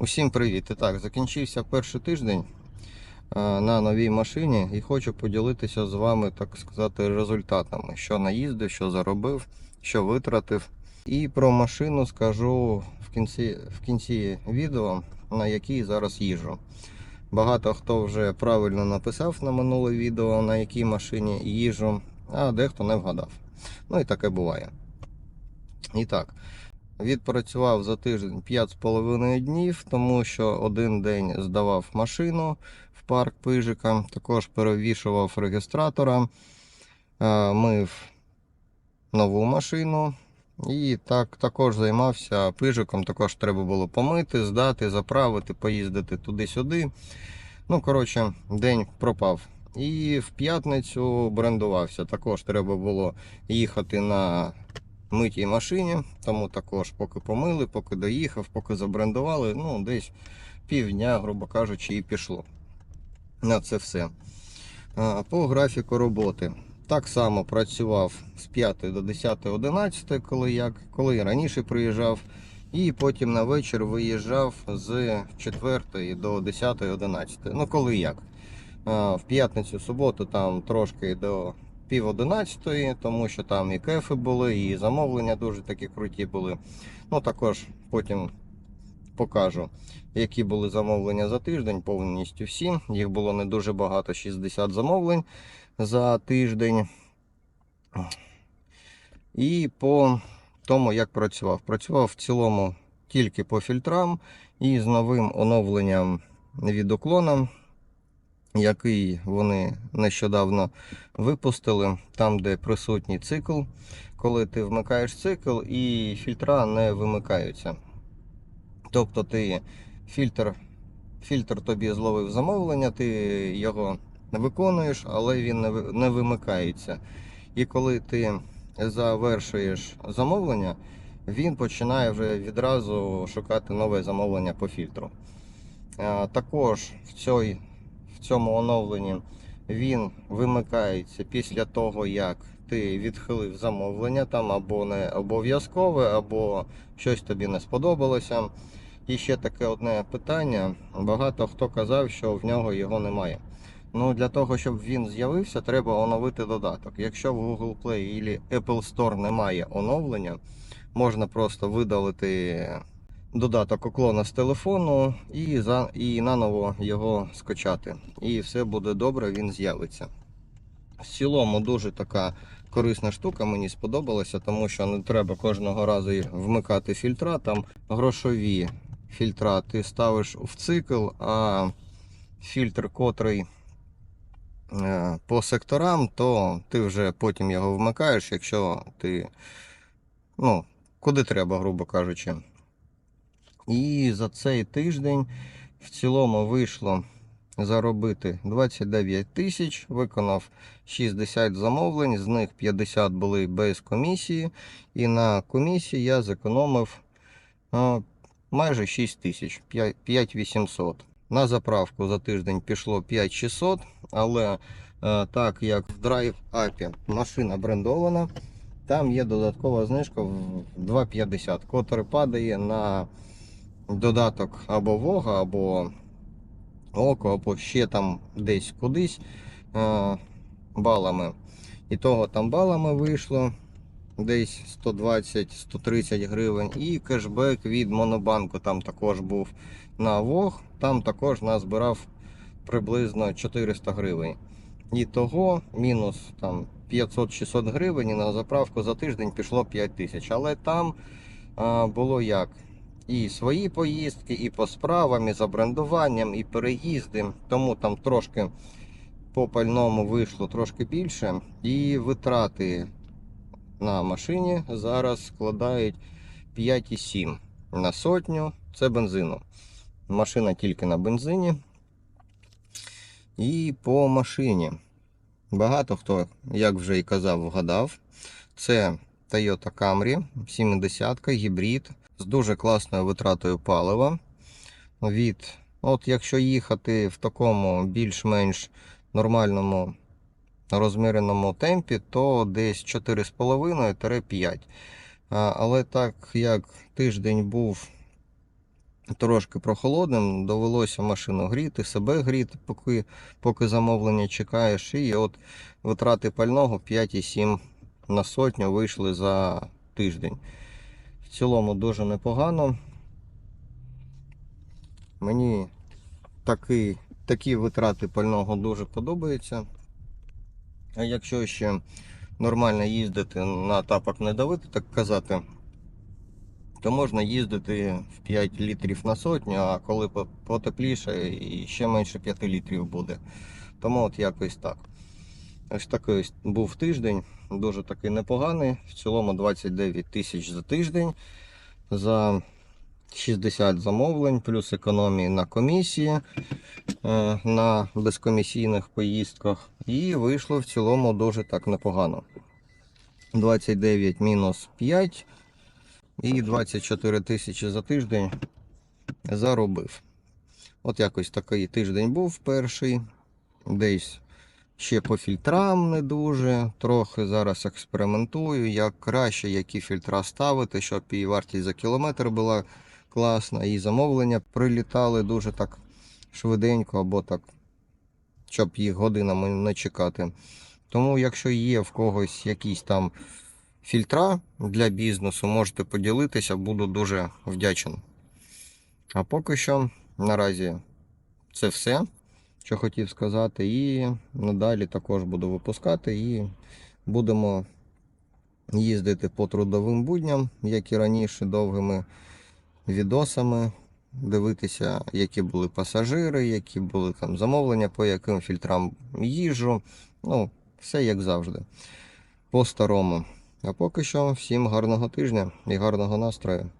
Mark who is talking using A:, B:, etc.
A: Усім привіт! І так, закінчився перший тиждень е, на новій машині і хочу поділитися з вами, так сказати, результатами, що наїздив, що заробив, що витратив. І про машину скажу в кінці, в кінці відео, на якій зараз їжджу. Багато хто вже правильно написав на минуле відео, на якій машині їжджу, а дехто не вгадав. Ну і таке буває. І так, Відпрацював за тиждень 5,5 днів, тому що один день здавав машину в парк пижика, також перевішував реєстратора, е, мив нову машину і так також займався пижиком. Також треба було помити, здати, заправити, поїздити туди-сюди. Ну, коротше, день пропав. І в п'ятницю брендувався. Також треба було їхати на митій машині, тому також поки помили, поки доїхав, поки забрендували, ну десь півдня, грубо кажучи, і пішло. На це все. По графіку роботи. Так само працював з 5 до 10, 11, коли коли я раніше приїжджав, і потім на вечір виїжджав з 4 до 10, 11. Ну, коли як. В п'ятницю, суботу там трошки до пів одинадцятої, тому що там і кефи були, і замовлення дуже такі круті були. Ну також потім покажу, які були замовлення за тиждень, повністю всі. Їх було не дуже багато, 60 замовлень за тиждень. І по тому, як працював. Працював в цілому тільки по фільтрам і з новим оновленням від уклона який вони нещодавно випустили, там, де присутній цикл. Коли ти вмикаєш цикл і фільтра не вимикаються. Тобто ти фільтр, фільтр тобі зловив замовлення, ти його виконуєш, але він не вимикається. І коли ти завершуєш замовлення, він починає вже відразу шукати нове замовлення по фільтру. Також в цій в цьому оновленні він вимикається після того, як ти відхилив замовлення, там або не обов'язкове, або щось тобі не сподобалося. І ще таке одне питання. Багато хто казав, що в нього його немає. Ну, для того, щоб він з'явився, треба оновити додаток. Якщо в Google Play або Apple Store немає оновлення, можна просто видалити додаток уклона з телефону і, за, і наново його скачати. І все буде добре, він з'явиться. В цілому дуже така корисна штука, мені сподобалася, тому що не треба кожного разу вмикати фільтра. Там грошові фільтра ти ставиш в цикл, а фільтр, котрий е, по секторам, то ти вже потім його вмикаєш, якщо ти, ну, куди треба, грубо кажучи. І за цей тиждень в цілому вийшло заробити 29 тисяч, виконав 60 замовлень, з них 50 були без комісії. І на комісії я зекономив майже 6 тисяч, 5800. На заправку за тиждень пішло 5600, але е, так як в Drive машина брендована, там є додаткова знижка в 2,50, котра падає на додаток або Вога, або Око, або ще там десь кудись е, балами. І того там балами вийшло десь 120-130 гривень. І кешбек від Монобанку там також був на Вог, там також назбирав приблизно 400 гривень. І того мінус там 500-600 гривень і на заправку за тиждень пішло 5 тисяч. Але там а, було як? І свої поїздки, і по справам, і за брендуванням, і переїзди. Тому там трошки по пальному вийшло трошки більше. І витрати на машині зараз складають 5,7 на сотню. Це бензину. Машина тільки на бензині. І по машині. Багато хто, як вже і казав, вгадав. Це Toyota Camry 70 гібрид з дуже класною витратою палива. Від, от Якщо їхати в такому більш-менш нормальному розміреному темпі, то десь 4,5-5. Але так як тиждень був трошки прохолодним, довелося машину гріти, себе гріти, поки, поки замовлення чекаєш. І от витрати пального 5,7 на сотню вийшли за тиждень. В цілому дуже непогано. Мені такий, такі витрати пального дуже подобаються. А якщо ще нормально їздити на тапок не давити, так казати, то можна їздити в 5 літрів на сотню, а коли потепліше, і ще менше 5 літрів буде. Тому от якось так. Ось такий був тиждень, дуже такий непоганий. В цілому 29 тисяч за тиждень. За 60 замовлень, плюс економії на комісії е, на безкомісійних поїздках. І вийшло в цілому дуже так непогано. 29 мінус 5 і 24 тисячі за тиждень заробив. От якось такий тиждень був перший. Десь ще по фільтрам не дуже. Трохи зараз експериментую, як краще, які фільтра ставити, щоб і вартість за кілометр була класна, і замовлення прилітали дуже так швиденько, або так, щоб їх годинами не чекати. Тому, якщо є в когось якісь там фільтра для бізнесу, можете поділитися, буду дуже вдячен. А поки що наразі це все, що хотів сказати. І надалі також буду випускати і будемо їздити по трудовим будням, як і раніше, довгими відосами, дивитися, які були пасажири, які були там замовлення, по яким фільтрам їжу. Ну, все як завжди. По-старому. А поки що всім гарного тижня і гарного настрою.